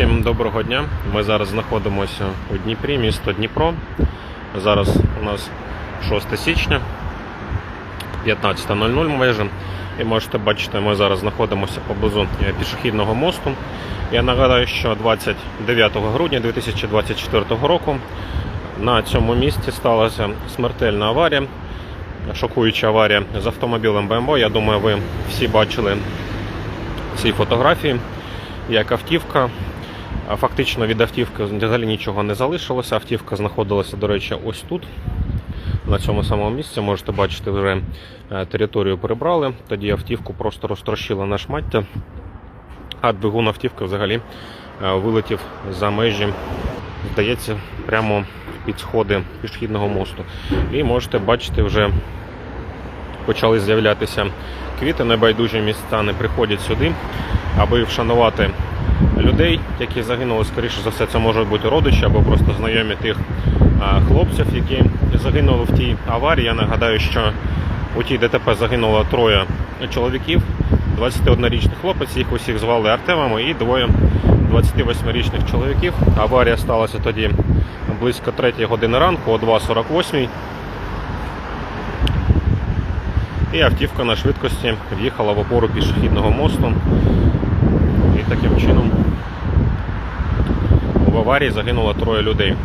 Всім доброго дня. Ми зараз знаходимося у Дніпрі, місто Дніпро. Зараз у нас 6 січня, 15.00 майже. І можете бачити, ми зараз знаходимося поблизу пішохідного мосту. Я нагадаю, що 29 грудня 2024 року на цьому місці сталася смертельна аварія, шокуюча аварія з автомобілем BMW. Я думаю, ви всі бачили ці фотографії, як автівка. Фактично від автівки взагалі нічого не залишилося. Автівка знаходилася, до речі, ось тут, на цьому самому місці. Можете бачити, вже е, територію прибрали. Тоді автівку просто розтрощила на шмаття, а двигун автівки взагалі е, вилетів за межі, здається, прямо під сходи пішохідного мосту. І можете бачити, вже почали з'являтися квіти, небайдужі містяни приходять сюди, аби вшанувати людей, які загинули. Скоріше за все, це можуть бути родичі або просто знайомі тих хлопців, які загинули в тій аварії. Я нагадаю, що у тій ДТП загинуло троє чоловіків, 21-річний хлопець, їх усіх звали Артемами, і двоє 28-річних чоловіків. Аварія сталася тоді близько 3 години ранку, о 2.48. І автівка на швидкості в'їхала в опору пішохідного мосту. І таким чином в аварії загинуло троє людей.